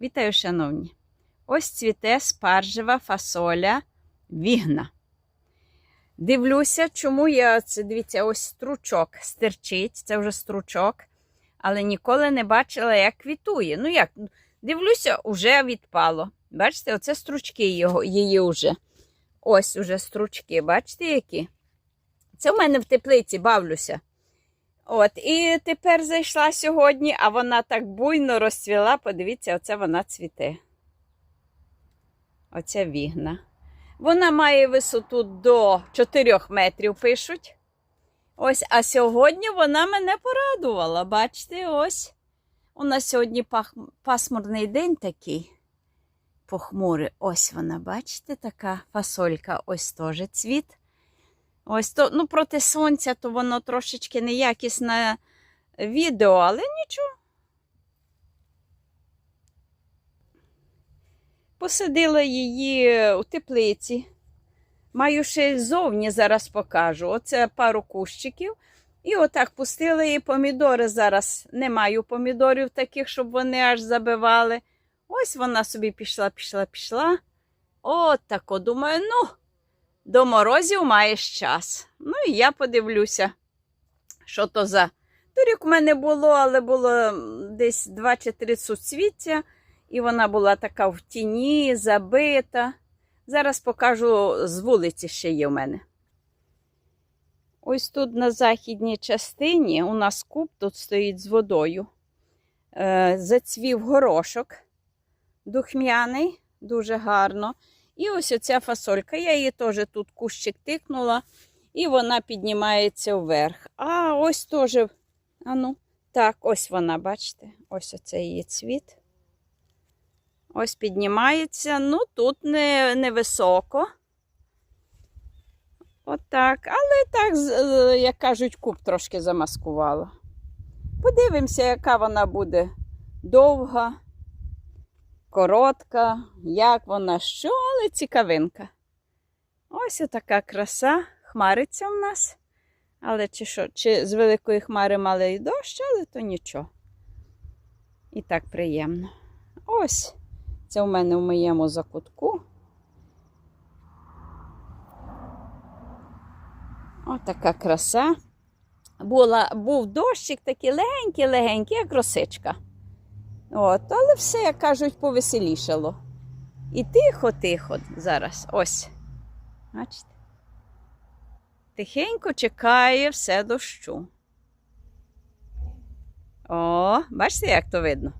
Вітаю, шановні! Ось цвіте спаржева фасоля вігна. Дивлюся, чому я це дивіться, ось стручок стерчить, це вже стручок, але ніколи не бачила, як квітує. Ну як, дивлюся, уже відпало. Бачите, оце стручки його, її вже. Ось уже стручки, бачите, які? Це в мене в теплиці бавлюся. От, і тепер зайшла сьогодні, а вона так буйно розцвіла. Подивіться, оце вона цвіте. Оця вігна. Вона має висоту до 4 метрів, пишуть. Ось, а сьогодні вона мене порадувала. Бачите, ось. У нас сьогодні пах... пасмурний день такий. Похмурий. Ось вона, бачите, така фасолька, ось теж цвіт. Ось то, ну, проти сонця, то воно трошечки неякісне відео, але нічого. Посадила її у теплиці. Маю ще ззовні зараз покажу. Оце пару кущиків. І отак пустила її помідори. Зараз не маю помідорів таких, щоб вони аж забивали. Ось вона собі пішла, пішла, пішла. От тако, думаю, ну. До морозів маєш час. Ну і я подивлюся, що то за. Торік у мене було, але було десь два чи три суцвіття, і вона була така в тіні, забита. Зараз покажу з вулиці ще є в мене. Ось тут на західній частині у нас куб тут стоїть з водою. Е, Зацвів горошок духмяний, дуже гарно. І ось оця фасолька. Я її теж тут кущик тикнула, і вона піднімається вверх. А ось теж, а ну, так, ось вона, бачите, ось оце її цвіт. Ось піднімається. Ну, тут не, невисоко. Отак. Але так, як кажуть, куб трошки замаскувала. Подивимося, яка вона буде довга коротка, як вона, що, але цікавинка. Ось така краса, хмариться в нас. Але чи що, чи з великої хмари мали і дощ, але то нічого. І так приємно. Ось це у мене в моєму закутку. Ось така краса. Була, Був дощик такий легенький-легенький, як росичка. От, але все, як кажуть, повеселішало. І тихо-тихо зараз. Ось. Бачите? Тихенько чекає все дощу. О, бачите, як то видно?